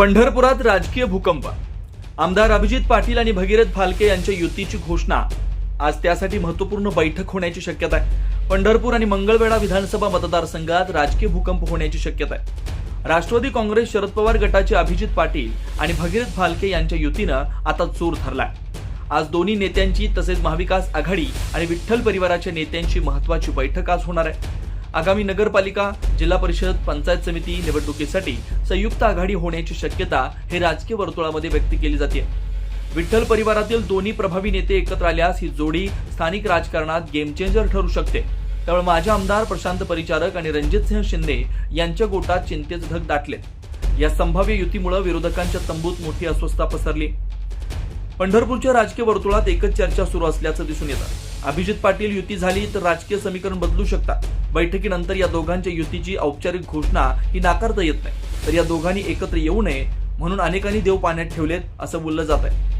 पंढरपुरात राजकीय भूकंप. आमदार अभिजित पाटील आणि भगीरथ फालके यांच्या युतीची घोषणा. आज त्यासाठी महत्त्वपूर्ण बैठक होण्याची शक्यता आहे. पंढरपूर आणि मंगळवेढा विधानसभा मतदारसंघात राजकीय भूकंप होण्याची शक्यता आहे. राष्ट्रवादी काँग्रेस शरद पवार गटाचे अभिजित पाटील आणि भगीरथ फालके यांच्या युतीनं आता चोर धरलाय. आज दोन्ही नेत्यांची तसेच महाविकास आघाडी आणि विठ्ठल परिवाराच्या नेत्यांची महत्वाची बैठक आज होणार आहे. आगामी नगरपालिका जिल्हा परिषद पंचायत समिती निवडणुकीसाठी संयुक्त आघाडी होण्याची शक्यता हे राजकीय वर्तुळामध्ये व्यक्त केली जाते. विठ्ठल परिवारातील दोन्ही प्रभावी नेते एकत्र आल्यास ही जोडी स्थानिक राजकारणात गेम चेंजर ठरू शकते. त्यामुळे माझे आमदार प्रशांत परिचारक आणि रणजितसिंह शिंदे यांच्या गोटात चिंतेचे धग दाटले. या संभाव्य युतीमुळे विरोधकांच्या तंबूत मोठी अस्वस्थता पसरली. पंढरपूरच्या राजकीय वर्तुळात एकच चर्चा सुरू असल्याचं दिसून येतं. अभिजित पाटील युती झाली तर राजकीय समीकरण बदलू शकतात. बैठकीनंतर या दोघांच्या युतीची औपचारिक घोषणा ही नाकारता येत नाही. तर या दोघांनी एकत्र येऊ नये म्हणून अनेकांनी देव पाण्यात ठेवलेत असं बोललं जात आहे